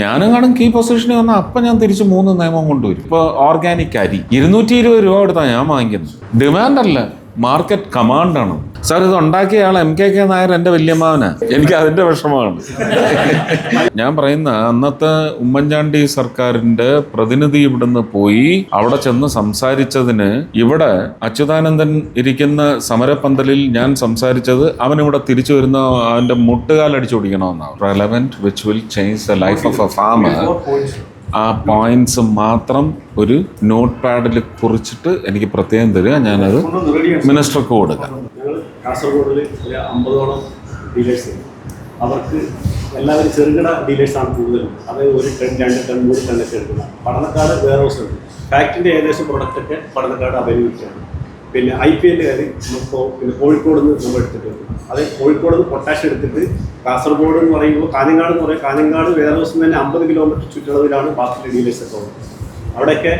ഞാനും കാണും കീ പൊസിഷനിൽ വന്നാൽ അപ്പം ഞാൻ തിരിച്ച് മൂന്ന് നിയമം കൊണ്ടുവരും. ഇപ്പോൾ ഓർഗാനിക് അരി. ഇരുന്നൂറ്റി ഇരുപത് രൂപ കൊടുത്താണ് ഞാൻ വാങ്ങിക്കുന്നത്. ഡിമാൻഡ് അല്ല. മാർക്കറ്റ് കമാൻഡാണ് സാർ ഇത് ഉണ്ടാക്കിയ ആൾ എം കെ കെ നായർ എന്റെ വല്യമ്മാവനാ. എനിക്ക് അതിന്റെ വിഷമമാണ്. ഞാൻ പറയുന്ന അന്നത്തെ ഉമ്മൻചാണ്ടി സർക്കാരിന്റെ പ്രതിനിധി ഇവിടുന്ന് പോയി അവിടെ ചെന്ന് സംസാരിച്ചതിന് ഇവിടെ അച്യുതാനന്ദൻ ഇരിക്കുന്ന സമരപ്പന്തലിൽ ഞാൻ സംസാരിച്ചത് അവൻ ഇവിടെ തിരിച്ചു വരുന്ന അവന്റെ മുട്ടുകാലടിച്ചു ഓടിക്കണമെന്നാണ്. Relevant which will change the life of a farmer ആ പോയിന്റ്സ് മാത്രം ഒരു നോട്ട് പാഡിൽ കുറിച്ചിട്ട് എനിക്ക് പ്രത്യേകം തരിക. ഞാനത് മിനിസ്റ്റർക്ക് കൊടുക്കാം. കാസർഗോഡിൽ അമ്പതോളം അവർക്ക് എല്ലാവരും ചെറുകിട ഡീലേഴ്സാണ് കൂടുതലും. അതായത് ഒരു ടൺ രണ്ട് ടൺ മൂന്ന് ടണ്ണൊക്കെ എടുക്കുന്നത് പഠനക്കാട് വേറെ ഹൗസ് ഉണ്ട്. ഫാക്ടറിന്റെ ഏകദേശം പ്രൊഡക്റ്റൊക്കെ പഠനക്കാട് അവൈലബിലിറ്റിയാണ് പിന്നെ ഐ പി എല്ലുകാർ പിന്നെ കോഴിക്കോട് നിന്ന് നമ്മൾ എടുത്തിട്ടുണ്ട്. അത് കോഴിക്കോട് നിന്ന് പൊട്ടാഷ് എടുത്തിട്ട് കാസർഗോഡ് എന്ന് പറയുമ്പോൾ കാഞ്ഞങ്ങാട് എന്ന് പറയും. കാഞ്ഞങ്ങാട് വേറെ ദിവസം തന്നെ അമ്പത് കിലോമീറ്റർ ചുറ്റളവിലാണ് ബാക്കി ഡീലേഴ്സ് ഒക്കെ ഉള്ളത്. അവിടെയൊക്കെ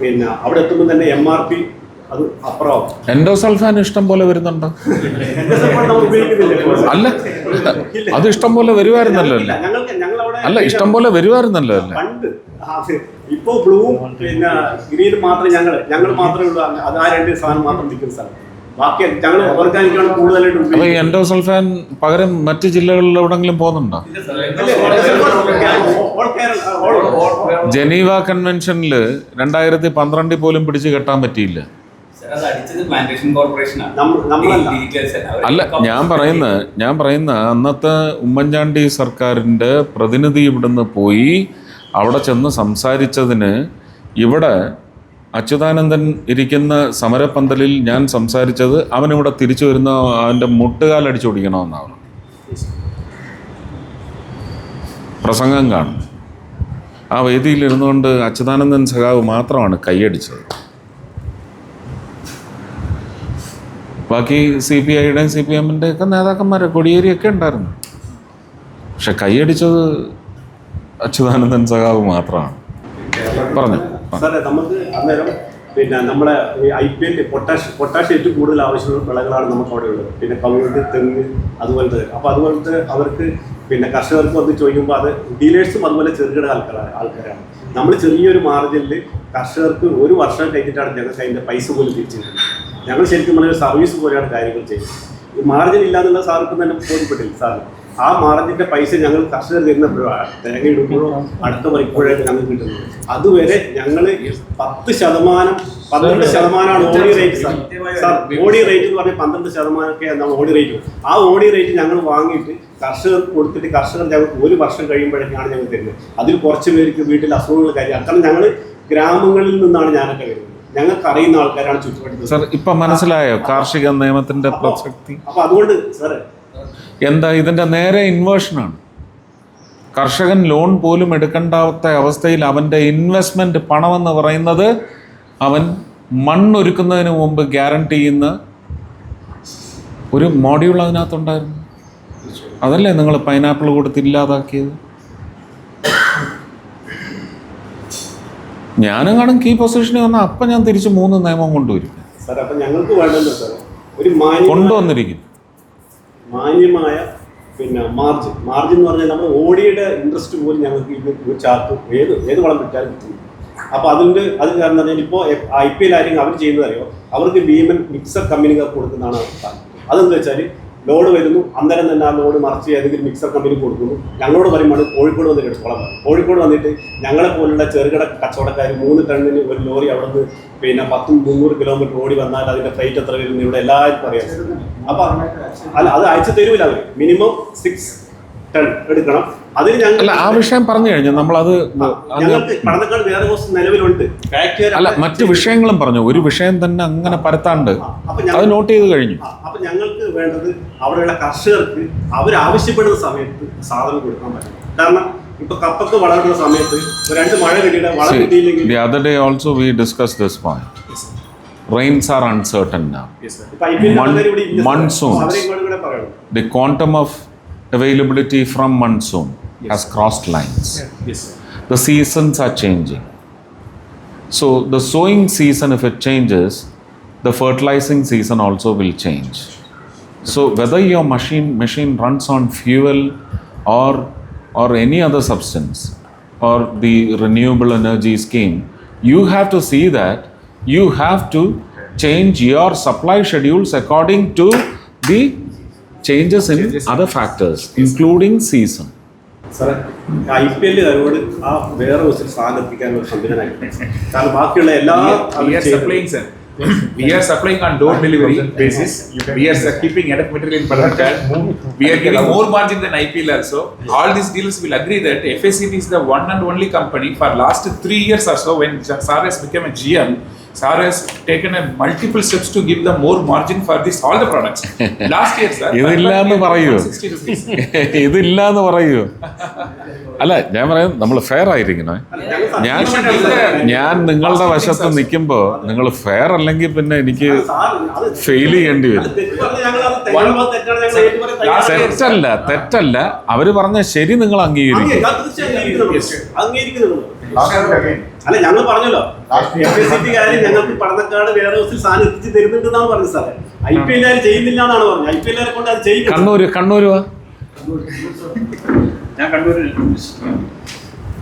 പിന്നെ അവിടെ എത്തുമ്പോൾ തന്നെ എം ആർ പി അത് അപ്പുറമാവും എൻഡോസൾഫാൻ ഇഷ്ടം പോലെ വരുന്നുണ്ടോ? അല്ല അത് ഇഷ്ടം പോലെ വരുമായിരുന്നല്ലോ ഇല്ല, അല്ലേ ഇഷ്ടം പോലെ വരുമായിരുന്നല്ലോ അല്ലേ? ഇപ്പോ ബ്ലൂവും പിന്നെ ഗ്രീനും മാത്രം ഞങ്ങൾ ഞങ്ങൾ മാത്രമേ ഉള്ളൂ. അത് ആ രണ്ട് സാധനം മാത്രം നിൽക്കുന്ന സ്ഥലം. ബാക്കി ഞങ്ങൾ ഓർഗാനിക്കാണ് കൂടുതലായിട്ട് എൻഡോസൾഫാൻ പകരം മറ്റ് ജില്ലകളിൽ എവിടെങ്കിലും പോകുന്നുണ്ടോ ജനീവ കൺവെൻഷനിൽ രണ്ടായിരത്തി പന്ത്രണ്ടിൽ പോലും പിടിച്ചു കെട്ടാൻ പറ്റിയില്ല. അല്ല. ഞാൻ പറയുന്ന ഞാൻ പറയുന്ന അന്നത്തെ ഉമ്മൻചാണ്ടി സർക്കാരിന്റെ പ്രതിനിധി ഇവിടുന്ന് പോയി അവിടെ ചെന്ന് സംസാരിച്ചതിന് ഇവിടെ അച്യുതാനന്ദൻ ഇരിക്കുന്ന സമരപ്പന്തലിൽ ഞാൻ സംസാരിച്ചത് അവനിവിടെ തിരിച്ചു വരുന്ന അവന്റെ മുട്ടുകാലടിച്ചു ഓടിക്കണമെന്നാണ് പ്രസംഗം കാണും. ആ വേദിയിൽ ഇരുന്നുകൊണ്ട് അച്യുതാനന്ദൻ സഖാവ് മാത്രമാണ് കൈയടിച്ചത്. ബാക്കി സി പി ഐയുടെയും സി പി എമ്മിന്റെയൊക്കെ നേതാക്കന്മാരെ കൊടിയേരിയൊക്കെ ഉണ്ടായിരുന്നു. പക്ഷെ കൈയടിച്ചത് അച്യുതാനന്ദൻ സഖാവ് മാത്രമാണ്. പറഞ്ഞു. സാറേ നമുക്ക് അന്നേരം പിന്നെ നമ്മുടെ ഐ പി എല്ലിൽ പൊട്ടാഷ് പൊട്ടാഷ് ഏറ്റവും കൂടുതൽ ആവശ്യമുള്ള വിളകളാണ് നമുക്ക് അവിടെ ഉള്ളത് പിന്നെ കവുങ്ങ് തെങ്ങ് അതുപോലത്തെ അപ്പോൾ അതുപോലത്തെ അവർക്ക് പിന്നെ കർഷകർക്ക് വന്ന് ചോദിക്കുമ്പോൾ അത് ഡീലേഴ്സും അതുപോലെ ചെറുകിട ആൾക്കാരാണ് ആൾക്കാരാണ്. നമ്മൾ ചെറിയൊരു മാർജിനിൽ കർഷകർക്ക് ഒരു വർഷം കഴിഞ്ഞിട്ടാണ് ഞങ്ങൾക്ക് അതിന്റെ പൈസ പോലും തിരിച്ചു ഞങ്ങൾ ശരിക്കും പറഞ്ഞ സർവീസ് പോലെയാണ് കാര്യങ്ങൾ ചെയ്യുന്നത്. മാർജിൻ ഇല്ലാന്നുള്ള സാർക്കും തന്നെ ബോധ്യപ്പെട്ടില്ല സാറിന്. ആ മാർജിന്റെ പൈസ ഞങ്ങൾ കർഷകർ തരുന്നപ്പോഴാണ് തേങ്ങ ഇടുമ്പോഴോ അടുത്ത വരിപ്പോഴായിട്ട് ഞങ്ങൾ കിട്ടുന്നത്. അതുവരെ ഞങ്ങൾ പത്ത് ശതമാനം പന്ത്രണ്ട് ശതമാനമാണ് ഓടി റേറ്റ്. സാർ സാർ ഓടി റേറ്റ് എന്ന് പറഞ്ഞാൽ പന്ത്രണ്ട് ശതമാനമൊക്കെ എന്താണ് ഓടി റേറ്റ്? ആ ഓടി റേറ്റ് ഞങ്ങൾ വാങ്ങിയിട്ട് കർഷകർക്ക് കൊടുത്തിട്ട് കർഷകർ ഞങ്ങൾക്ക് ഒരു വർഷം കഴിയുമ്പോഴേക്കാണ് ഞങ്ങൾ തരുന്നത്. അതിൽ കുറച്ച് പേർക്ക് വീട്ടിൽ അസുഖങ്ങൾ കാര്യം കാരണം ഞങ്ങൾ ഗ്രാമങ്ങളിൽ നിന്നാണ് ഞാനൊക്കെ വരുന്നത്. ഞങ്ങൾക്ക് അറിയുന്ന ആൾക്കാരാണ് ചുറ്റുപാടുന്നത് സർ ഇപ്പൊ മനസ്സിലായോ? കാർഷിക നിയമത്തിന്റെ പ്രസക്തി? അപ്പൊ അതുകൊണ്ട് സാറേ എന്താ ഇതിന്റെ നേരെ ഇൻവേർഷനാണ് കർഷകൻ ലോൺ പോലും എടുക്കേണ്ടാത്ത അവസ്ഥയിൽ അവന്റെ ഇൻവെസ്റ്റ്മെന്റ് പണമെന്ന് പറയുന്നത് അവൻ മണ്ണൊരുക്കുന്നതിന് മുമ്പ് ഗ്യാരണ്ടി ചെയ്യുന്ന ഒരു മോഡ്യൂൾ അതിനകത്തുണ്ടായിരുന്നു. അതല്ലേ നിങ്ങൾ പൈനാപ്പിൾ കൊടുത്ത് ഇല്ലാതാക്കിയത്? ഞാനും കാണും കീ പൊസിഷനിൽ വന്നാൽ അപ്പം ഞാൻ തിരിച്ച് മൂന്ന് നിയമം കൊണ്ടുവരും. കൊണ്ടുവന്നിരിക്കും മാന്യമായ പിന്നെ മാർജിൻ മാർജിൻ എന്ന് പറഞ്ഞാൽ നമ്മൾ ഓടിയുടെ ഇൻട്രസ്റ്റ് പോലും ഞങ്ങൾക്ക് ഇത് ചാർട്ട് ഏത് ഏത് വളം വിറ്റാലും കിട്ടും. അപ്പോൾ അതിന്റെ അതിന് കാരണം പറഞ്ഞാൽ ഇപ്പോൾ ഐ പി എൽ ആരെങ്കിലും അവർ ചെയ്യുന്നതറിയോ അവർക്ക് ഭീമൻ മിക്സർ കമ്പനികൾക്ക് കൊടുക്കുന്നതാണ് അതെന്താ വെച്ചാൽ ലോഡ് വരുന്നു. അന്നേരം തന്നെ ആ ലോഡ് മറിച്ച് ഏതെങ്കിലും മിക്സർ കമ്പനി കൊടുക്കുന്നു. ഞങ്ങളോട് പറയുമ്പോൾ കോഴിക്കോട് വന്നിട്ട് എടുത്തോളാം. കോഴിക്കോട് വന്നിട്ട് ഞങ്ങളെ പോലുള്ള ചെറുകിട കച്ചവടക്കാർ മൂന്ന് ടണ്ണിന് ഒരു ലോറി അവിടെ നിന്ന് പിന്നെ പത്തും മുന്നൂറ് കിലോമീറ്റർ ഓടി വന്നാൽ അതിന്റെ ഫ്ലൈറ്റ് എത്ര വരുന്നു ഇവിടെ എല്ലാവർക്കും അറിയാം. അപ്പം അല്ല അത് അയച്ചു തരൂല അവർ മിനിമം സിക്സ് ടൺ എടുക്കണം. അതിന് ഞങ്ങൾ ആ വിഷയം പറഞ്ഞു കഴിഞ്ഞാൽ നമ്മളത് ഞങ്ങൾക്ക് പഠനക്കാട് വേറെ ദിവസം നിലവിലുണ്ട്. അല്ല മറ്റു വിഷയങ്ങളും പറഞ്ഞു. ഒരു വിഷയം തന്നെ അങ്ങനെ പരത്താണ്ട് അത് നോട്ട് ചെയ്ത് കഴിഞ്ഞു. അപ്പൊ ഞങ്ങൾക്ക് വേണ്ടത് അവിടെയുള്ള കർഷകർക്ക് അവർ ആവശ്യപ്പെടുന്ന സമയത്ത് സാധനം കൊടുക്കാൻ പറ്റും. കാരണം ഇപ്പൊ കപ്പക്ക് വളരുന്ന സമയത്ത് രണ്ട് മഴ കിട്ടിയിട്ട് വളം കിട്ടിയില്ലെങ്കിൽ the other day also we discussed this point. Rains are uncertain now. Monsoons. the quantum of availability from monsoon has crossed lines. The seasons are changing. So the sowing season if it changes the fertilizing season also will change. So whether your machine machine runs on fuel or or any other substance or the renewable energy scheme, you have to see that you have to change your supply schedules according to the changes in other factors, including season. സാറേ I P എല്ലിൽ അവരോട് ആ വേറെ ഒരു സാധനം എത്തിക്കാനുള്ള സംവിധാനം കാരണം ബാക്കിയുള്ള എല്ലാ We are supplying, sir. We are supplying on door delivery basis. We are uh, keeping enough material in Palancar. We are giving more margin than IPL also. All these dealers will agree that FACB is the one and only company for last three years or so when SAR has become a GM. SAR has taken a multiple steps to give them more margin for this all the products. Last year, sir. ഇതില്ലാന്ന് പറയൂ. 160 rupees. ഇതില്ലാന്ന് പറയൂ. അല്ല ഞാൻ പറയാം നമ്മൾ fair ആയിരിക്കണേ. ഞാൻ ഞാൻ നിങ്ങളുടെ വശത്ത് നിൽക്കുമ്പോൾ നിങ്ങൾ ഫെയർ അല്ലെങ്കിൽ പിന്നെ എനിക്ക് ഫെയിൽ ചെയ്യേണ്ടി വരും. തെറ്റല്ല തെറ്റല്ല അവർ പറഞ്ഞ ശരി നിങ്ങൾ അംഗീകരിക്കും. അല്ല ഞങ്ങൾ പറഞ്ഞല്ലോ. കാര്യം ഞങ്ങൾക്ക് പഠനക്കാട് വേറെ ഹൗസിൽ സാധനം എത്തിച്ച് തരുന്നുണ്ടെന്നാണ് പറഞ്ഞത് സാറേ. ഐ പി എല്ലാവരും ചെയ്യുന്നില്ല എന്നാണ് പറഞ്ഞത്. ഐ പി എല്ലാവരെ കൊണ്ട് അത് ചെയ്യും കണ്ണൂര് കണ്ണൂര് ഞാൻ കണ്ണൂര്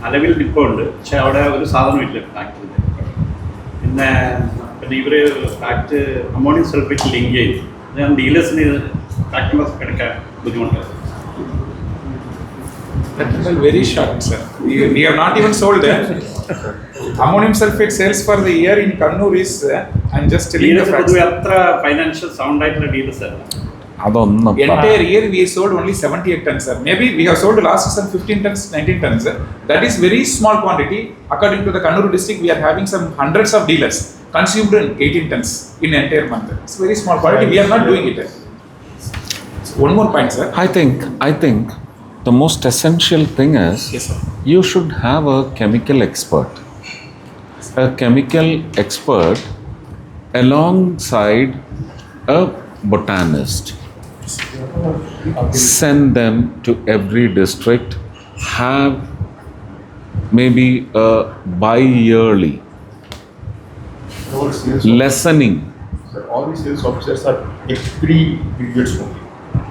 അലവിൽ ഡിപ്പോ ഉണ്ട് പക്ഷെ അവിടെ ഒരു സാധനം ഇല്ല ഫാക്ടറിയിൽ പിന്നെ പിന്നെ ഇവർ ഫാക്ട് അമോണിയം സൾഫേറ്റ് ലിങ്ക് ചെയ്യും ഞാൻ ഡീലേഴ്സിന് കസ്റ്റമേഴ്സ് എടുക്കാൻ ബുദ്ധിമുട്ടാണ്. That is very short, sir. We, we have not even sold that. Ammonium sulfate sales for the year in Kannur is, uh, I'm just telling the dealers facts. പൊതുവെ അത്ര financial sound ആയിട്ടുള്ള dealers അല്ല അതൊന്നും പറ. Entire year we sold only 78 tons, sir. Maybe we have sold last season 15 tons, 19 tons, sir. That is very small quantity. According to the Kannur district, we are having some hundreds of dealers consumed in 18 tons in entire month. It's very small quantity. We are not doing it. One more point, sir. I think I think the most essential thing is Yes, sir. you should have a chemical expert. a chemical expert alongside a botanist. Send them to every district. Have maybe a bi yearly All lessening. Sir, all the sales officers are agree periods only.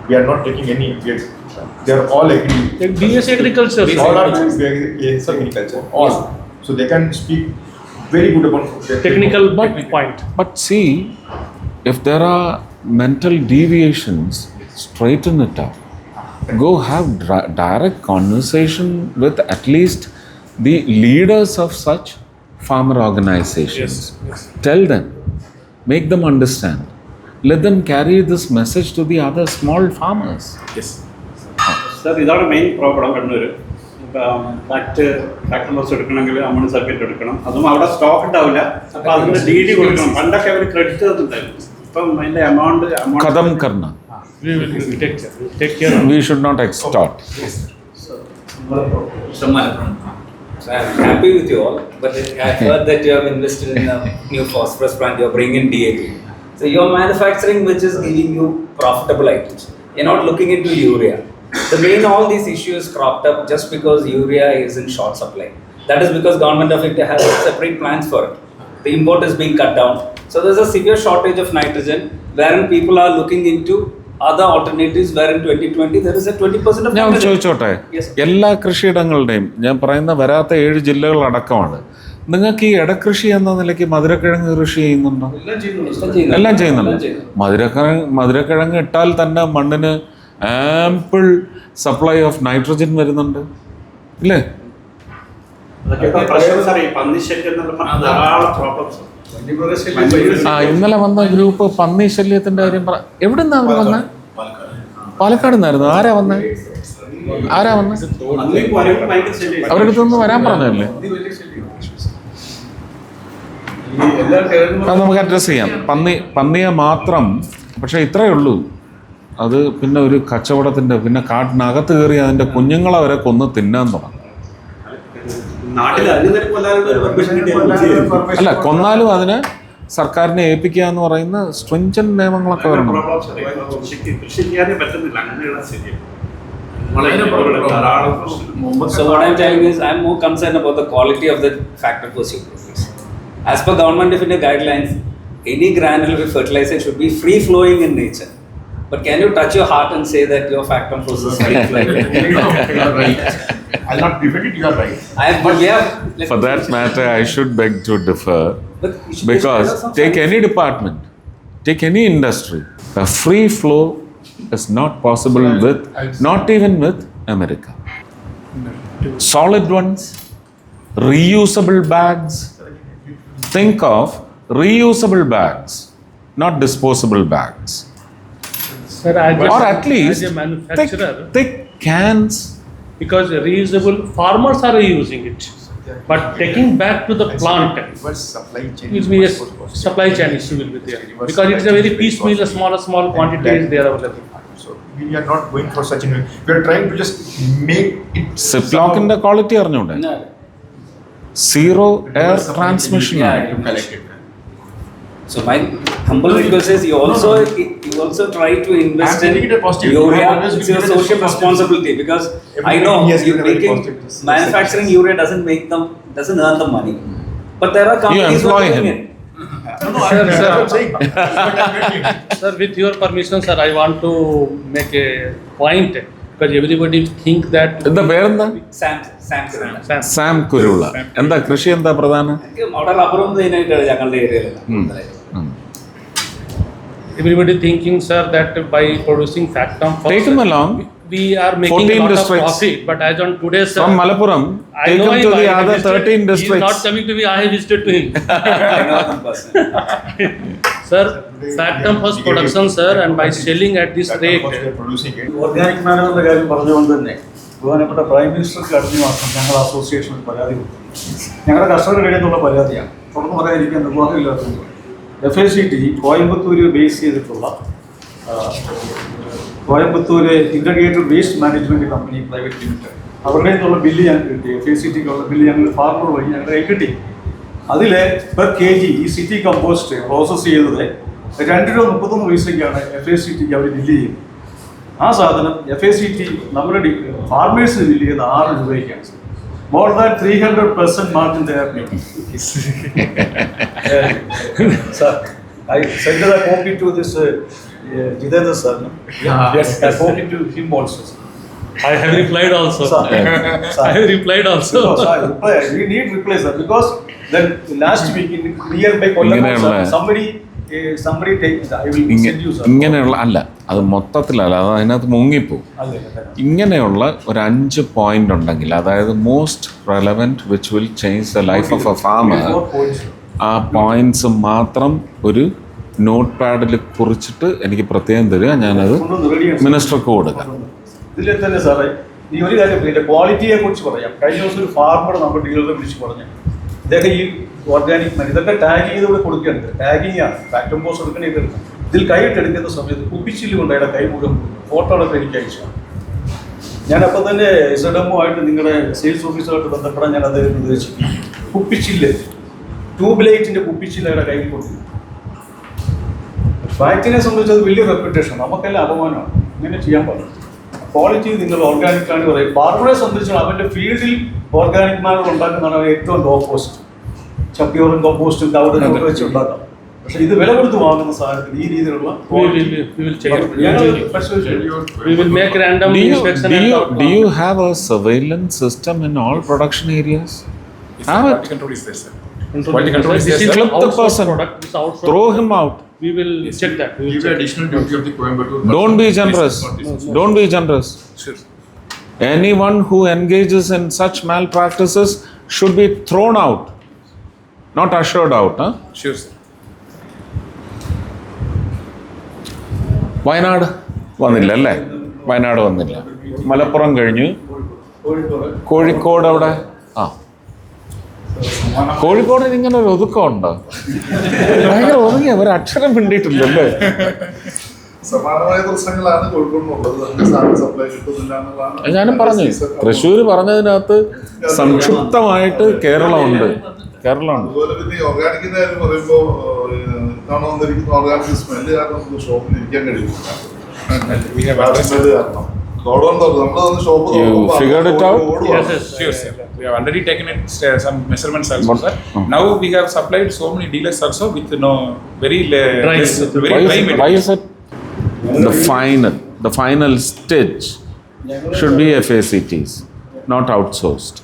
We are not taking any periods. They are all agree. BS Agriculture. All are BS agriculture. All. So they can speak very good about their Technical but point. But see, if there are mental deviations, straighten it up. Go have dra- direct conversation with at least the leaders of such farmer organizations. Tell them, make them understand. Let them carry this message to the other small farmers. Yes. Sir ഇതാണ് main problem Kannur ഇപ്പം Fact fact loss എടുക്കണമെങ്കിൽ നമ്മൾ certificate എടുക്കണം അതും അവിടെ stock ഉണ്ടാവില്ല അപ്പൊ അതിന്റെ ഡി ഡി കൊടുക്കണം പണ്ടൊക്കെ അവർ ക്രെഡിറ്റ് തന്നിട്ടുണ്ടായിരുന്നു ഇപ്പം അതിന്റെ amount Kadam karna. We will we will take care. We take care. We should not extort. Mr. Malappuram. So happy with you all, but I heard that you have invested in a new phosphorus plant, you're bringing DAP. So you're manufacturing which is giving you profitable items. You're not looking into urea. The main all these issues cropped up just because urea is in short supply. That is because government of India has separate plans for it. The import is being cut down. So there's a severe shortage of nitrogen wherein people are looking into other alternatives wherein 2020 there is a 20% of ഞാൻ. ചോദിച്ചോട്ടെ Yes. എല്ലാ കൃഷിയിടങ്ങളുടെയും ഞാൻ പറയുന്ന വരാത്ത ഏഴ് ജില്ലകൾ അടക്കമാണ് നിങ്ങൾക്ക് ഈ ഇടകൃഷി എന്ന നിലയ്ക്ക് മധുരക്കിഴങ്ങ് കൃഷി ചെയ്യുന്നുണ്ട് എല്ലാം ചെയ്യുന്നുണ്ട്. മധുരക്കിഴങ്ങ് മധുരക്കിഴങ്ങ് ഇട്ടാൽ തന്നെ മണ്ണിന് ആമ്പിൾ സപ്ലൈ ഓഫ് നൈട്രജൻ വരുന്നുണ്ട്. ഇല്ലേ? ആ ഇന്നലെ വന്ന ഗ്രൂപ്പ് പന്നി ശല്യത്തിന്റെ കാര്യം പറ എവിടെ നിന്നാ അവർ വന്നത് പാലക്കാട് നിന്നായിരുന്നു. ആരാ വന്ന? ആരാ വന്ന? അന്ന് ഈ കുരങ്ങ് ഭയങ്കര ശല്യം അവരുടെ അടുത്തൊന്ന് വരാൻ പറഞ്ഞല്ലേ അത് നമുക്ക് അഡ്രസ് ചെയ്യാം. പന്നി പന്നിയെ മാത്രം പക്ഷെ ഇത്രയേ ഉള്ളൂ. അത് പിന്നെ ഒരു കച്ചവടത്തിന്റെ പിന്നെ കാട്ടിനകത്ത് കയറി അതിന്റെ കുഞ്ഞുങ്ങളെ വരെ കൊന്ന് തിന്നാൻ തുടങ്ങും. അല്ല കൊന്നാലും അതിന് സർക്കാരിനെ ഏൽപ്പിക്കുക എന്ന് പറയുന്ന സ്ട്രിഞ്ചൻ നിയമങ്ങളൊക്കെ വരണം പ്രോബ്ലംസ് കൃഷിക്ക് കൃഷി ചെയ്യാനേ പറ്റുന്നില്ല. അങ്ങനെയുള്ള സ്ഥിതി വളരെ ധാരാളം പ്രശ്നം So what I'm telling is, I'm more concerned about the quality of the factor pursuit process. As per government of India guidelines, any granular fertilizer should be free flowing in nature. But can you touch your heart and say that your factor process is free flowing? I'll not defend it, you are right. I have, but yeah. For that matter, I should beg to differ But you should because just tell us some take any department, take any industry, a free flow is not possible with, not even with America. Solid ones, reusable bags. Think of reusable bags, not disposable bags. Sir, as a, Or at least as a thick, manufacturer, thick cans. because reusable, farmers are reusing it. But taking back to the plant Reverse supply chain. will be a supply chain issue will be there. Because it's a very piecemeal, a small, small quantities they are available. So we are not going for such a, we are trying to just make it. സിപ്ലോക്കിന്റെ quality അറിഞ്ഞൂടെ No. Zero air transmission Yeah, ആണ് you collect it. So my humble request is you also you also try to invest I'm in taking it a positive. urea. You have always It's your given a social positive. responsibility because I Everybody know has you given a very making positive dis- manufacturing urea doesn't make them doesn't earn the money, but there are companies who are employ doing him. it. No, no, Sir, I'm sir. I'm saying. But I'm getting it. Sir, with your permission, sir, I want to make a point because everybody think that എന്താ പേരെന്താ Sam Sam Sam. Sam, Sam കുരുള എന്താ കൃഷി എന്താ പ്രധാനം അവിടെ റബ്ബറും മെയിനായിട്ടാണ് ഞങ്ങളുടെ ഏരിയയിൽ ഉം. ഉം. everybody thinking, sir, that by producing factum first, Take him along. we are making 14 a lot districts. of profit. But as on today, sir, From Malappuram, I take know him him. to the I have other visited- 13 He is not districts. coming to me. I have visited to him. I know one person. sir, factum first production, sir, and by selling at this That rate, cost they are producing it. Organic മാനവരുടെ കാര്യം പറഞ്ഞുകൊണ്ട് തന്നെ ബഹുമാനപ്പെട്ട prime മിനിസ്റ്റർക്ക് കഴിഞ്ഞ മാസം ഞങ്ങൾ അസോസിയേഷനിൽ പരാതി കൊടുത്തു ഞങ്ങളുടെ കർഷകരുടെ ഇടയിലുള്ള പരാതിയാണ് തുറന്നു പറയാതിരിക്കാൻ നിർവാഹമില്ലാത്തത് F A C T Coimbatore base ചെയ്തിട്ടുള്ള Coimbatore integrated waste management company private limited അവരുടെ നിന്നുള്ള ബില്ല് ഞങ്ങൾക്ക് കിട്ടി എഫ് എ സി ടിക്കുള്ള ബില്ല് ഞങ്ങൾ ഫാർമർ വഴി ഞങ്ങളുടെ കിട്ടി. അതിൽ പെർ കെ ജി ഈ സിറ്റി കമ്പോസ്റ്റ് പ്രോസസ്സ് ചെയ്തത് രണ്ട് രൂപ മുപ്പത്തൊന്ന് പൈസയ്ക്കാണ് എഫ് എ സി ടിക്ക് അവർ ബില്ല് ചെയ്യുന്നത്. ആ സാധനം എഫ് എ സി ടി നമ്മുടെ ഫാർമേഴ്സ് ബില്ല് ചെയ്ത് ആറ് രൂപയ്ക്കാണ്. More than three hundred percent margin sir I send the copy to this Jitendra sir Yes, I copy to him also I have replied also. Sir. I have replied also. we need reply sir because then last week in nearby Kollam ഇങ്ങനെയുള്ള- somebody uh, somebody take I will ഇങ്ങ- send you sir ഇങ്ങനെയുള്ള അല്ല അത് മൊത്തത്തിലല്ല അത് അതിനകത്ത് മുങ്ങിപ്പോവും. ഇങ്ങനെയുള്ള ഒരു അഞ്ച് പോയിന്റ് ഉണ്ടെങ്കിൽ അതായത് most relevant which will change the life of a farmer ആ പോയിന്റ്സ് മാത്രം ഒരു നോട്ട് പാഡിൽ കുറിച്ചിട്ട് എനിക്ക് പ്രത്യേകം തരിക ഞാനത് മിനിസ്റ്റർക്ക് കൊടുക്കാം. ഇതിൽ തന്നെ സാറേ ഈ ഒരു കാര്യം ക്വാളിറ്റിയെ കുറിച്ച് പറയാം. കഴിഞ്ഞ ദിവസം ഒരു ഫാർമർ നമ്മുടെ ഡീലറെ വിളിച്ച് പറഞ്ഞു. ഇതൊക്കെ ഈ ഓർഗാനിക് മരുന്ന് ഇതൊക്കെ ടാഗ് ചെയ്ത് ഇവിടെ കൊടുക്കുന്നുണ്ട്. ടാഗിങ് ആണ്. ഫാക്ടം പോസ്റ്റ് എടുക്കണേ ഇത് ഇതിൽ കൈയിട്ട് എടുക്കുന്ന സമയത്ത് കുപ്പിച്ചിൽ കൊണ്ട് അയാളുടെ കൈ മുഴുവൻ ഫോട്ടോകളൊക്കെ എനിക്ക് അയച്ചു. ഞാൻ തന്നെ എസ് ആയിട്ട് നിങ്ങളുടെ സെയിൽസ് ഓഫീസറുമായിട്ട് ബന്ധപ്പെടാൻ ഞാൻ അദ്ദേഹം നിർദ്ദേശിച്ചു. കുപ്പിച്ചില്ല് ട്യൂബ് ലൈറ്റിന്റെ കുപ്പിച്ചില്ല് അയാളുടെ കയ്യിൽ കൊടുത്തു. ബാങ്കിനെ സംബന്ധിച്ച് അത് വലിയ റെപ്യൂട്ടേഷൻ നമുക്കെല്ലാം അപമാനമാണ്. ഇങ്ങനെ ചെയ്യാൻ പാടില്ല. ക്വാളിറ്റി നിങ്ങൾ ഓർഗാനിക് ആണ് പറയും. ബാർബറെ സംബന്ധിച്ച് അവന്റെ ഫീൽഡിൽ ഓർഗാനിക് മാനർ ഉണ്ടാക്കുന്നതാണ് ഏറ്റവും ലോ കോസ്റ്റ് ചപ്പിയോറും കോമ്പോസ്റ്റും കവറും വെച്ച് ഉണ്ടാക്കാം പക്ഷെ ഇത് വില കൊടുത്ത് വാങ്ങുന്ന സാധനത്തിന് ഈ രീതിയിലുള്ള We will, we will check it. ഞങ്ങൾ പരിശോധിച്ചു We will make random Do you, inspection do and you, outcome. do you have a surveillance system in all production areas? Yes, Have sir. it. Quality control is there, sir. Control Quality control. control is This there, is sir. Clip the outsourced person. product. This is outsourced Throw product. him out. We will check that. We will Give check. additional duty of the Coimbatore. Don't be generous. Don't be generous. Sure. Anyone who engages in such malpractices should be thrown out, not ushered out. Huh? Sure, sir. Wayanad വന്നില്ല അല്ലേ വയനാട് വന്നില്ല. മലപ്പുറം കഴിഞ്ഞു. കോഴിക്കോട് അവിടെ? ആ. കോഴിക്കോട് ഇങ്ങനെ ഒരു ഒതുക്കമുണ്ട്. ഭയങ്കര ഒതുങ്ങിയ ഒരു അക്ഷരം പിണ്ടിയിട്ടില്ലല്ലേ സമാനമായ പ്രശ്നങ്ങളാണ് കോഴിക്കോടിനുള്ളത്. ഞാനും പറഞ്ഞു തൃശ്ശൂർ പറഞ്ഞതിനകത്ത് സംക്ഷിപ്തമായിട്ട് കേരളമുണ്ട്. കേരളമുണ്ട് അതുപോലെ പിന്നെ ഈ ഓർഗാനിക്കിന്റെ കാര്യം പറയുമ്പോൾ ഇത്തവണ വന്നിരിക്കുന്ന ഓർഗാനിക് സ്മെല്ല് കാരണം നമുക്ക് ഷോപ്പിൽ ഇരിക്കാൻ കഴിയില്ല We have addressed സ്മെല്ല് കാരണം ഗോഡൗൺ തുറന്നു നമ്മൾ വന്ന് shop You figured it out? Yes, yes. Sure, sir. We have already taken it, uh, some measurements also, But- sir. Hmm. Now we have supplied so many dealers also with no very le- Dry- less, very Why dry is, it, why is it the final, the final stitch should be FACTs? Note outsourced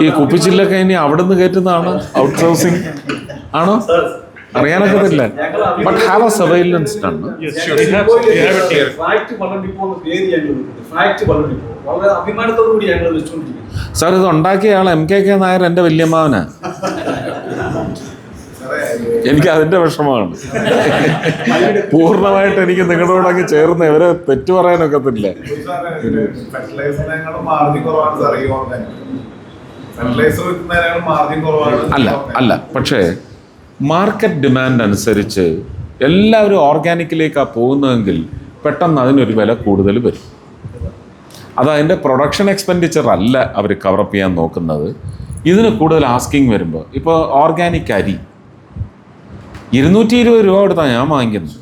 ഈ കുപ്പിച്ചില്ലൊക്കെ ഇനി അവിടെ നിന്ന് കയറ്റുന്നതാണ് outsourcing ആണോ? അറിയാനൊക്കത്തില്ല but have a surveillance done വെച്ചുകൊണ്ടിരിക്കുന്നത് sir ഇത് ഉണ്ടാക്കിയ ആൾ എം കെ കെ നായർ എന്റെ വല്യമ്മാവനാ. എനിക്ക് അതിന്റെ വിഷമമാണ്. പൂർണമായിട്ട് എനിക്ക് നിങ്ങളോട് അങ്ങ് ചേർന്ന് ഇവരെ തെറ്റു പറയാനൊക്കത്തില്ല. അല്ല അല്ല പക്ഷേ മാർക്കറ്റ് ഡിമാൻഡ് അനുസരിച്ച് എല്ലാവരും ഓർഗാനിക്കിലേക്കാണ് പോകുന്നതെങ്കിൽ പെട്ടെന്ന് അതിനൊരു വില കൂടുതൽ വരും. അത് അതിന്റെ പ്രൊഡക്ഷൻ എക്സ്പെൻഡിച്ചർ അല്ല അവർ കവറപ്പ് ചെയ്യാൻ നോക്കുന്നത്. ഇതിന് കൂടുതൽ ആസ്കിങ് വരുമ്പോൾ ഇപ്പോൾ ഓർഗാനിക് അരി ഇരുന്നൂറ്റി ഇരുപത് രൂപ കൊടുത്താണ് ഞാൻ വാങ്ങിക്കുന്നത്.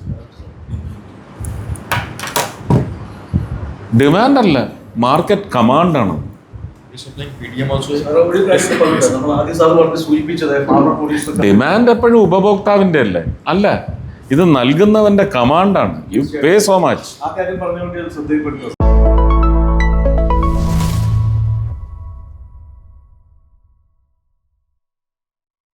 ഡിമാൻഡ് അല്ല മാർക്കറ്റ് കമാൻഡാണ് ഡിമാൻഡ് എപ്പോഴും ഉപഭോക്താവിന്റെ അല്ലേ? അല്ല ഇത് നൽകുന്നവന്റെ കമാൻഡാണ് യു പേ സോ മച്ച്